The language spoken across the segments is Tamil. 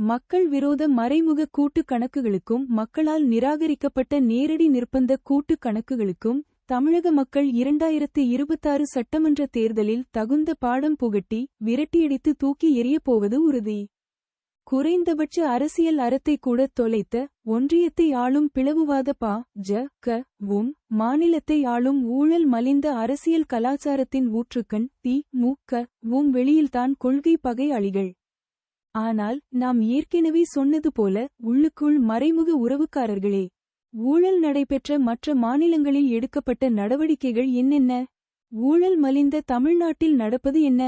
மக்கள் விரோத மறைமுக கூட்டு கணக்குகளுக்கும் மக்களால் நிராகரிக்கப்பட்ட நேரடி நிர்பந்த கூட்டு கணக்குகளுக்கும் தமிழக மக்கள் இரண்டாயிரத்து இருபத்தாறு சட்டமன்ற தேர்தலில் தகுந்த பாடம் புகட்டி விரட்டியடித்து தூக்கி எறியப் போவது உறுதி. குறைந்தபட்ச அரசியல் அறத்தை கூட தொலைத்த ஒன்றியத்தை ஆளும் பிளவுவாத பா ஜ க உம் மாநிலத்தை ஆளும் ஊழல் மலிந்த அரசியல் கலாச்சாரத்தின் ஊற்றுக்கண் தி மு க உம் வெளியில்தான் கொள்கை பகை அழிகள் ஆனால் நாம் ஏற்கனவே சொன்னது போல உள்ளுக்குள் மறைமுக உறவுக்காரர்களே ஊழல் நடைபெற்ற மற்ற மாநிலங்களில் எடுக்கப்பட்ட நடவடிக்கைகள் என்னென்ன? ஊழல் மலிந்த தமிழ்நாட்டில் நடப்பது என்ன?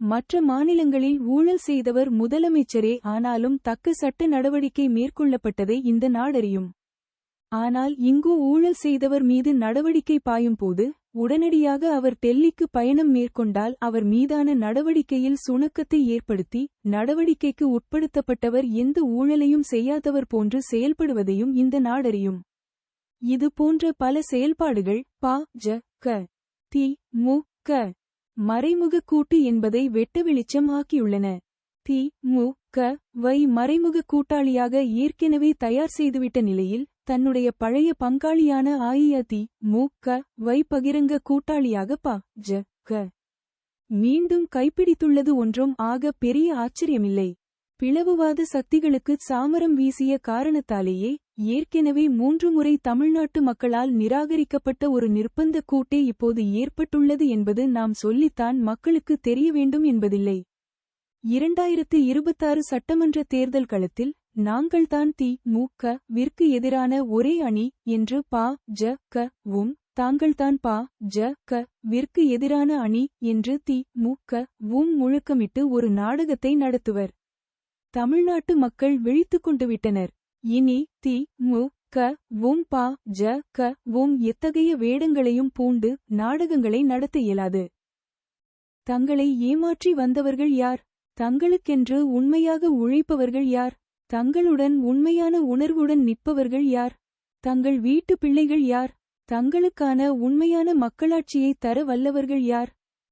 மற்ற மாநிலங்களில் ஊழல் செய்தவர் முதலமைச்சரே ஆனாலும் தக்க சட்ட நடவடிக்கை மேற்கொள்ளப்பட்டதை இந்த நாடறியும். ஆனால் இங்கு ஊழல் செய்தவர் மீது நடவடிக்கை பாயும் போது உடனடியாக அவர் டெல்லிக்கு பயணம் மேற்கொண்டால் அவர் மீதான நடவடிக்கையில் சுணக்கத்தை ஏற்படுத்தி நடவடிக்கைக்கு உட்படுத்தப்பட்டவர் எந்த ஊழலையும் செய்யாதவர் போன்று செயல்படுவதையும் இந்த நாடறியும். இது போன்ற பல செயல்பாடுகள் பா ஜ க தி மு க மறைமுக கூட்டு என்பதை வெட்ட வெளிச்சம் ஆக்கியுள்ளன. தி மு க வை மறைமுக கூட்டாளியாக ஏற்கனவே தயார் செய்துவிட்ட நிலையில் தன்னுடைய பழைய பங்காளியான அஇஅதி மு க வை பகிரங்க கூட்டாளியாக பா ஜ க. மீண்டும் கைப்பிடித்துள்ளது ஒன்றும் ஆக பெரிய ஆச்சரியமில்லை. பிளவுவாத சக்திகளுக்கு சாமரம் வீசிய காரணத்தாலேயே ஏற்கனவே மூன்று முறை தமிழ்நாட்டு மக்களால் நிராகரிக்கப்பட்ட ஒரு நிர்பந்த கூட்டே இப்போது ஏற்பட்டுள்ளது என்பது நாம் சொல்லித்தான் மக்களுக்கு தெரிய வேண்டும் என்பதில்லை. இரண்டாயிரத்து இருபத்தாறு சட்டமன்ற தேர்தல் களத்தில் நாங்கள்தான் தி மு க விற்கு எதிரான ஒரே அணி என்று பா ஜ க வும் தாங்கள்தான் பா ஜ க விற்கு எதிரான அணி என்று தி மு க வும் முழக்கமிட்டு ஒரு நாடகத்தை நடத்துவர். தமிழ்நாட்டு மக்கள் விழித்துக் கொண்டு விட்டனர். இனி தி மு க வும் பா ஜ க வும் எத்தகைய வேடங்களையும் பூண்டு நாடகங்களை நடத்த இயலாது. தங்களை ஏமாற்றி வந்தவர்கள் யார்? தங்களுக்கென்று உண்மையாக உழைப்பவர்கள் யார்? தங்களுடன் உண்மையான உணர்வுடன் நிற்பவர்கள் யார்? தங்கள் வீட்டு பிள்ளைகள் யார்? தங்களுக்கான உண்மையான மக்களாட்சியை தர வல்லவர்கள் யார்?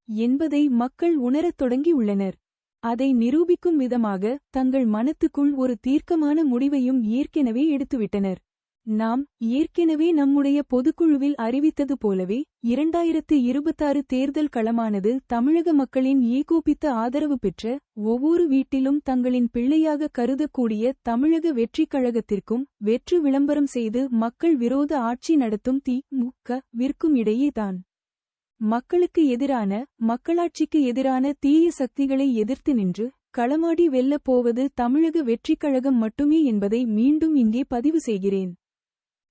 என்பதை மக்கள் உணரத் தொடங்கியுள்ளனர். அதை நிரூபிக்கும் விதமாக தங்கள் மனத்துக்குள் ஒரு தீர்க்கமான முடிவையும் ஏற்கனவே எடுத்துவிட்டனர். நாம் ஏற்கனவே நம்முடைய பொதுக்குழுவில் அறிவித்தது போலவே இரண்டாயிரத்து இருபத்தாறு தேர்தல் களமானது தமிழக மக்களின் ஏகோபித்த ஆதரவு பெற்ற ஒவ்வொரு வீட்டிலும் தங்களின் பிள்ளையாக கருதக்கூடிய தமிழக வெற்றிக் கழகத்திற்கும் வெற்று விளம்பரம் செய்து மக்கள் விரோத ஆட்சி நடத்தும் தி முக்க விற்கும் இடையேதான் மக்களுக்கு எதிரான மக்களாட்சிக்கு எதிரான தீய சக்திகளை எதிர்த்து நின்று களமாடி வெல்லப் போவது தமிழக வெற்றிக் கழகம் மட்டுமே என்பதை மீண்டும் இங்கே பதிவு செய்கிறேன்.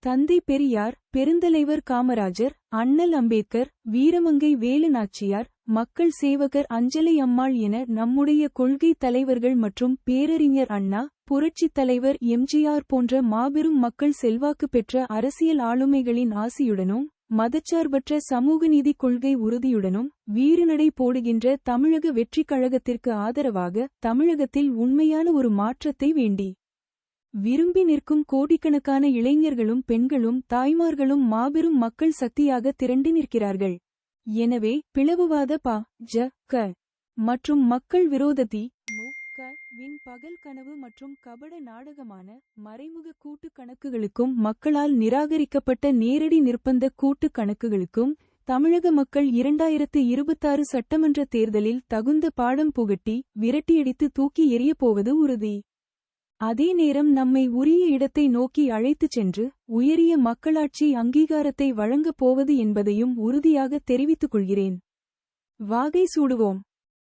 தந்தை பெரியார் பெருந்தலைவர் காமராஜர் அண்ணல் அம்பேத்கர் வீரமங்கை வேலு நாச்சியார் மக்கள் சேவகர் அஞ்சலை அம்மாள் என நம்முடைய கொள்கை தலைவர்கள் மற்றும் பேரறிஞர் அண்ணா புரட்சித் தலைவர் எம்ஜிஆர் போன்ற மாபெரும் மக்கள் செல்வாக்கு பெற்ற அரசியல் ஆளுமைகளின் ஆசியுடனும் மதச்சார்பற்ற சமூக நீதி கொள்கை உறுதியுடனும் வீறுநடை போடுகின்ற தமிழக வெற்றிக் கழகத்திற்கு ஆதரவாக தமிழகத்தில் உண்மையான ஒரு மாற்றத்தை வேண்டி விரும்பி நிற்கும் கோடிக்கணக்கான இளைஞர்களும் பெண்களும் தாய்மார்களும் மாபெரும் மக்கள் சக்தியாக திரண்டு நிற்கிறார்கள். எனவே பிளவுவாத பா ஜ க மற்றும் மக்கள் விரோததி மு க வின் பகல் கனவு மற்றும் கபட நாடகமான மறைமுக கூட்டு கணக்குகளுக்கும் மக்களால் நிராகரிக்கப்பட்ட நேரடி நிர்பந்த கூட்டு கணக்குகளுக்கும் தமிழக மக்கள் இரண்டாயிரத்து இருபத்தாறு சட்டமன்ற தேர்தலில் தகுந்த பாடம் புகட்டி விரட்டியடித்து தூக்கி எறியப்போவது உறுதி. அதே நேரம் நம்மை உரிய இடத்தை நோக்கி அழைத்துச் சென்று உயரிய மக்களாட்சி அங்கீகாரத்தை வழங்கப் போவது என்பதையும் உறுதியாக தெரிவித்துக் கொள்கிறேன். வாகை சூடுவோம்.